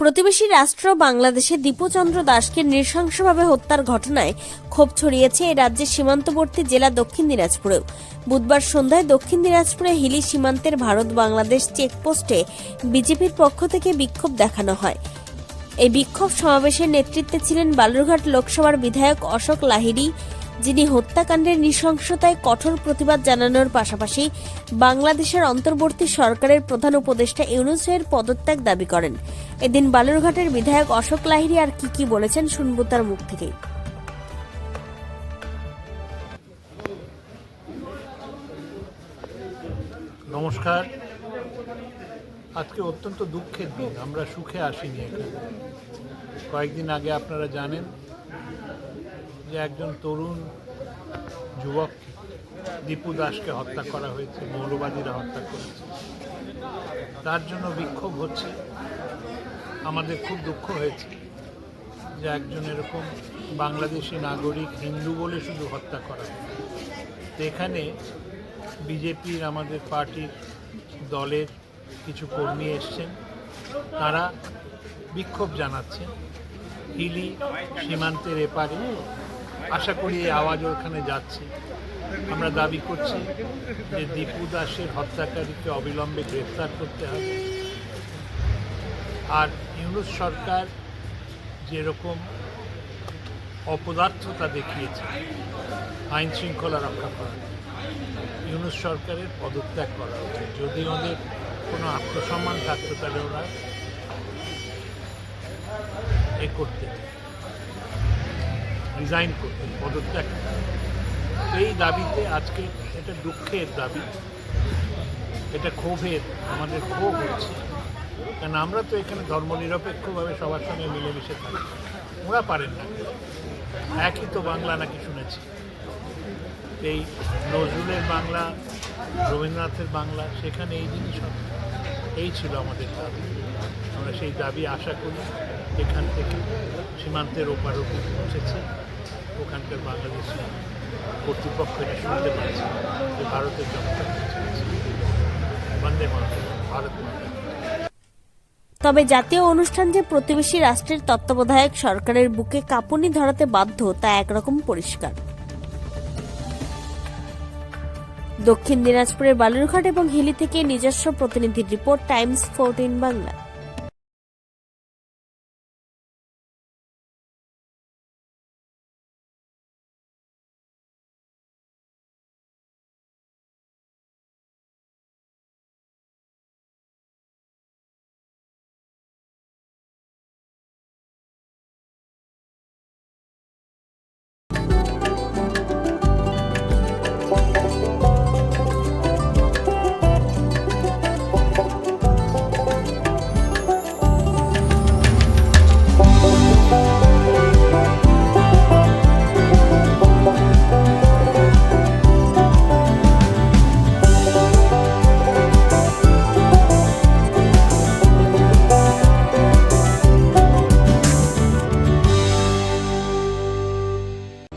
প্রতিবেশী রাষ্ট্র বাংলাদেশে দীপুচন্দ্র দাসকে নৃশংসভাবে হত্যার ঘটনায় ক্ষোভ ছড়িয়েছে এই রাজ্যের সীমান্তবর্তী জেলা দক্ষিণ দিনাজপুরেও। বুধবার সন্ধ্যায় দক্ষিণ দিনাজপুরে হিলি সীমান্তের ভারত বাংলাদেশ চেকপোস্টে বিজেপির পক্ষ থেকে বিক্ষোভ দেখানো হয়। এই বিক্ষোভ সমাবেশের নেতৃত্বে ছিলেন বালুরঘাট লোকসভার বিধায়ক অশোক লাহিড়ী যিনি হত্যাকাণ্ডের নৃশংসতায় কঠোর প্রতিবাদ জানানোর পাশাপাশি বাংলাদেশের অন্তর্বর্তী সরকারের প্রধান উপদেষ্টা ইউনুসের পদত্যাগ দাবি করেন। এদিন বালুরঘাটের বিধায়ক অশোক লাহিড়ী আর কি কি বলেছেন শুনব তার মুখ থেকেই। নমস্কার। আজকে অত্যন্ত দুঃখের দিন, আমরা সুখে আসিনি এখানে। কয়েকদিন আগে আপনারা জানেন যে একজন তরুণ যুবক দীপু দাসকে হত্যা করা হয়েছে, মৌলবাদীরা হত্যা করেছে। তার জন্য বিক্ষোভ হচ্ছে। আমাদের খুব দুঃখ হয়েছে যে একজন এরকম বাংলাদেশি নাগরিক হিন্দু বলে শুধু হত্যা করা তো এখানে বিজেপির, আমাদের পার্টির দলের কিছু কর্মী এসছেন। তারা বিক্ষোভ জানাচ্ছেন। হিলি সীমান্তের এপারে আশা করি এই আওয়াজ ওখানে যাচ্ছে। আমরা দাবি করছি যে দীপু দাসের হত্যাকারীকে অবিলম্বে গ্রেফতার করতে হবে। আর ইউনুস সরকার যেরকম অপদার্থতা দেখিয়েছে, আইন শৃঙ্খলা রক্ষা করার ইউনুস সরকারের পদত্যাগ করা উচিত। যদি ওদের কোনো আত্মসম্মান থাকতো, তাহলে ওরা এ করতে। রিজাইন করতে পদত্যাগ। করতেন। এই দাবিতে আজকে এটা দুঃখের দাবি। এটা ক্ষোভের, আমাদের ক্ষোভ হচ্ছে। কারণ আমরা তো এখানে ধর্মনিরপেক্ষভাবে সবার সঙ্গে মিলেমিশে থাকি। ওরা পারেন না। একই তো বাংলা নাকি শুনেছি। এই নজরুলের বাংলা, রবীন্দ্রনাথের বাংলা, সেখানে এই জিনিস এই ছিল আমাদের দাবি। আমরা সেই দাবি আশা করি এখান থেকে সীমান্তের ওপার অব্দি পৌঁছেছে। ওখানকার বাংলাদেশি কর্তৃপক্ষ এটা শুনতে পাচ্ছে যে ভারতের জনতা বন্দে ভারত তবে জাতীয় অনুষ্ঠান যে প্রতিবেশী রাষ্ট্রের তত্ত্বাবধায়ক সরকারের বুকে কাঁপুনি ধরাতে বাধ্য, তা একরকম পরিষ্কার। দক্ষিণ দিনাজপুরের বালুরঘাট এবং হিলি থেকে নিজস্ব প্রতিনিধির রিপোর্ট, টাইমস ফোরটিন বাংলা।